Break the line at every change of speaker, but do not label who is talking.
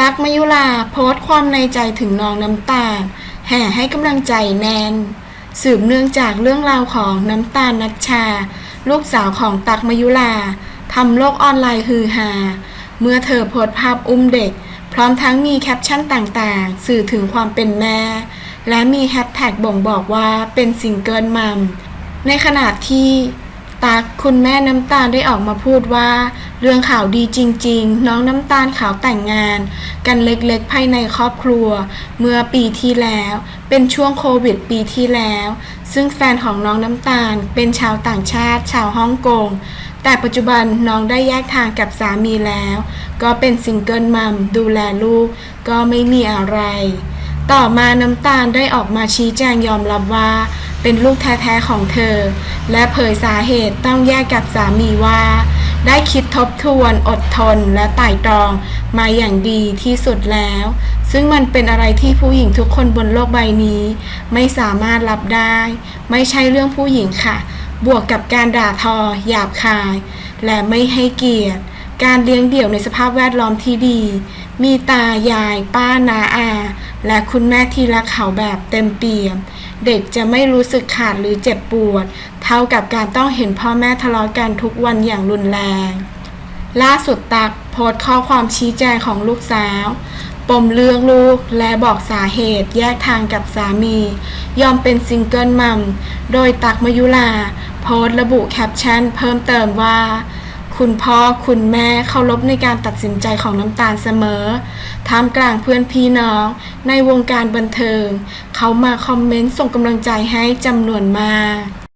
ตั๊กมยุลาโพสต์ความในใจถึงน้องน้ำตาล แห่ให้กำลังใจแนน สืบเนื่องจากเรื่องราวของน้ำตาลนัชชา ลูกสาวของตั๊กมยุลาทำโลกออนไลน์ฮือฮา เมื่อเธอโพสต์ภาพอุ้มเด็ก พร้อมทั้งมีแคปชั่นต่างๆ สื่อถึงความเป็นแม่ และมีแฮชแท็กบ่งบอกว่าเป็นซิงเกิลมัมในขณะที่ ตักคุณแม่น้ำตาลได้ออกมาพูดว่า เรื่องข่าวดีจริง ๆ น้องน้ำตาลขาวแต่งงาน กันเล็กๆภายในครอบครัว เมื่อปีที่แล้ว เป็นช่วงโควิดปีที่แล้ว ซึ่งแฟนของน้องน้ำตาลเป็นชาวต่างชาติ ชาวฮ่องกงแต่ปัจจุบันน้องได้แยกทางกับสามีแล้ว ก็เป็นซิงเกิลมัมดูแลลูก ก็ไม่มีอะไร ต่อมาน้ำตาลได้ออกมาชี้แจงยอมรับว่า เป็นลูกแท้ๆของเธอ และเผยสาเหตุต้องแยกกับสามีว่า ได้คิดทบทวนอดทนและไต่ตรองมาอย่างดีที่สุดแล้ว ซึ่งมันเป็นอะไรที่ผู้หญิงทุกคนบนโลกใบนี้ ไม่สามารถรับได้ ไม่ใช่เรื่องผู้หญิงค่ะ บวกกับการด่าทอหยาบคาย และไม่ให้เกียรติ การเลี้ยงเดี่ยวในสภาพแวดล้อมที่ดี มีตายาย ป้านาอา และคุณแม่ที่รักเขาแบบเต็มเปี่ยม เด็กจะไม่รู้สึกขาดหรือเจ็บปวด เท่ากับการต้องเห็นพ่อแม่ทะเลาะกันทุกวันอย่างรุนแรง ล่าสุดตักโพสต์ข้อความชี้แจงของลูกสาว ปมเรื่องลูกและบอกสาเหตุแยกทางกับสามี ยอมเป็นซิงเกิลมัม โดยตักมยุลา โพสต์ระบุแคปชั่นเพิ่มเติมว่า คุณพ่อคุณแม่เคารพในการตัดสินใจของน้ำตาลเสมอ ท่ามกลางเพื่อนพี่น้องในวงการบันเทิง เขามาคอมเมนต์ส่งกำลังใจให้จำนวนมาก